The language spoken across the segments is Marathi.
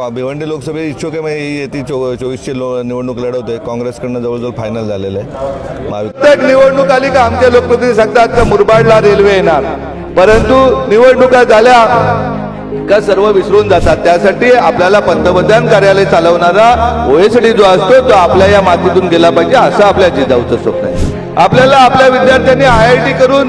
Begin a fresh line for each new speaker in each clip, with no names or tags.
भिवंडी लोकसभे इच्छुक आहे म्हणजे ही येते चो चोवीसची लो निवडणूक लढवतोय. काँग्रेसकडनं जवळजवळ फायनल झालेलं आहे. महाविक
प्रत्येक निवडणूक आली का आमचे लोकप्रतिनिधी सांगतात का मुरबाडला रेल्वे येणार. परंतु निवडणुका झाल्या का सर्व विसरून जातात. त्यासाठी आपल्याला पंतप्रधान कार्यालय चालवणारा ओएसडी जो असतो तो आपल्या या मातीतून गेला पाहिजे असं आपल्या जिजाऊचं स्वप्न आहे. आपल्याला आपल्या विद्यार्थ्यांनी आय आय टी करून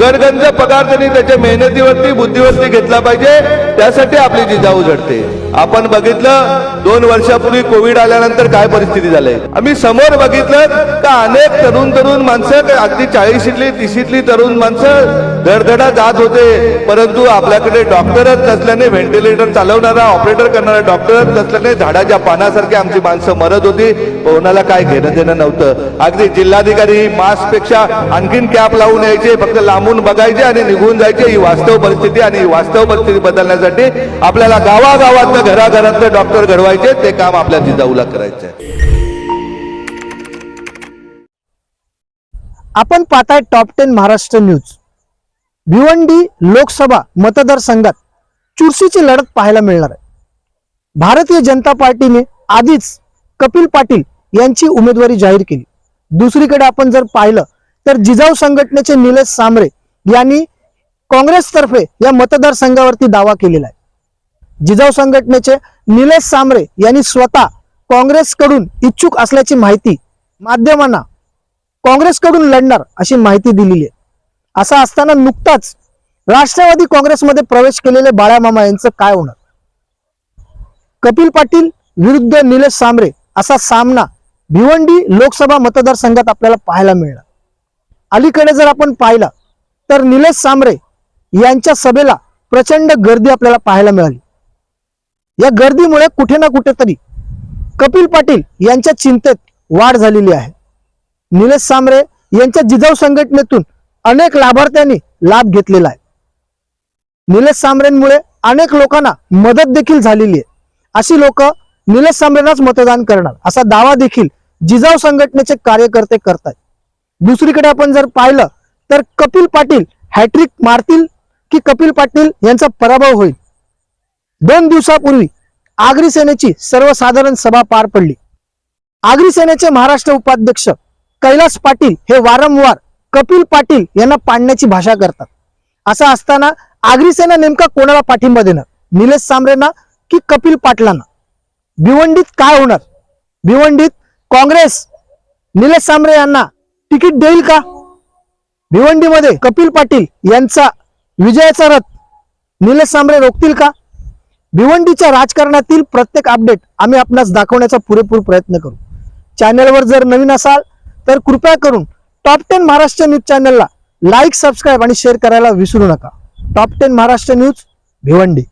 गणगंज पगार त्यांनी त्याच्या मेहनतीवरती बुद्धीवरती घेतला पाहिजे. त्यासाठी आपली जिजाऊ झडते आपण बघितलं दोन वर्षापूर्वी कोविड आल्यानंतर काय परिस्थिती झाली? आम्ही समोर बघितलं का अनेक तरुण तरुण माणसं अगदी चाळीशीतली तिशीतली तरुण माणसं धडधडा जात होते परंतु आपल्याकडे डॉक्टरच नसल्याने व्हेंटिलेटर चालवणारा ऑपरेटर करणारा डॉक्टरच नसल्याने झाडाच्या पानासारखी आमची माणसं मरत होती. कोणाला काय घेणं देणं नव्हतं. अगदी जिल्हाधिकारी मास्कपेक्षा आणखीन कॅप लावून यायचे फक्त लांबून बघायचे आणि निघून जायचे. ही वास्तव परिस्थिती आणि ही वास्तव परिस्थिती बदलण्यासाठी आपल्याला गावागावातलं घराघरातलं डॉक्टर घडवायचे ते काम आपल्या जिजाऊला करायचं आहे
आपण पाहताय top ten Maharashtra news. Bhiwandi Lok Sabha मतदारसंघात चुरशीची लढत पाहायला मिळणार आहे. भारतीय जनता पार्टीने आधीच कपिल पाटील यांची उमेदवारी जाहीर केली. दुसरीकडे आपण जर पाहिलं तर जिजाऊ संघटनेचे निलेश सांबरे यांनी काँग्रेसतर्फे या मतदारसंघावरती दावा केलेला आहे. जिजाऊ संघटनेचे निलेश सांबरे यांनी स्वतः काँग्रेसकडून इच्छुक असल्याची माहिती माध्यमांना काँग्रेसकडून लढणार अशी माहिती दिलेली आहे. असं असताना नुकताच राष्ट्रवादी काँग्रेसमध्ये प्रवेश केलेले बाळामामा यांचं काय होणार? कपिल पाटील विरुद्ध निलेश सांबरे असा सामना भिवंडी लोकसभा मतदारसंघात आपल्याला पाहायला मिळणार. अलीकडे जर आपण पाहिलं तर निलेश सांबरे यांच्या सभेला प्रचंड गर्दी आपल्याला पाहायला मिळाली. या गर्दीमुळे कुठे ना कुठेतरी कपिल पाटील यांच्या चिंतेत वाढ झालेली आहे. निलेश सांबरे यांच्या जिजाऊ संघटनेतून अनेक लाभार्थ्यांनी लाभ घेतलेला आहे. निलेश सांबरेंमुळे अनेक लोकांना मदत देखील झालेली आहे. अशी लोक निलेश सांबरेंनाच मतदान करणार. असा दावा देखील जिजाऊ संघटनेचे कार्यकर्ते करतात दुसरीकडे आपण जर पाहिलं तर कपिल पाटील हॅट्रिक मारतील की कपिल पाटील यांचा पराभव होईल? दोन दिवसापूर्वी आगरी सेनेची सर्वसाधारण सभा पार पडली. आगरी सेनेचे महाराष्ट्र उपाध्यक्ष कैलास पाटील हे वारंवार कपिल पाटील यांना पाडण्याची भाषा करतात. असं असताना आग्रीसेना नेमका कोणाला पाठिंबा देणार? निलेश सांबरेंना की कपिल पाटलांना? भिवंडीत काय होणार? भिवंडीत काँग्रेस निलेश सांबरे यांना तिकीट देईल का? भिवंडीमध्ये कपिल पाटील यांचा विजयाचा रथ निलेश सांबरे रोखतील का? भिवंडीच्या राजकारणातील प्रत्येक अपडेट आम्ही आपणास दाखवण्याचा पुरेपूर प्रयत्न करू. चॅनलवर जर नवीन असाल तर कृपया करून टॉप टेन महाराष्ट्र न्यूज चॅनलला लाईक सबस्क्राईब आणि शेअर करायला विसरू नका. Top ten Maharashtra news Bhiwandi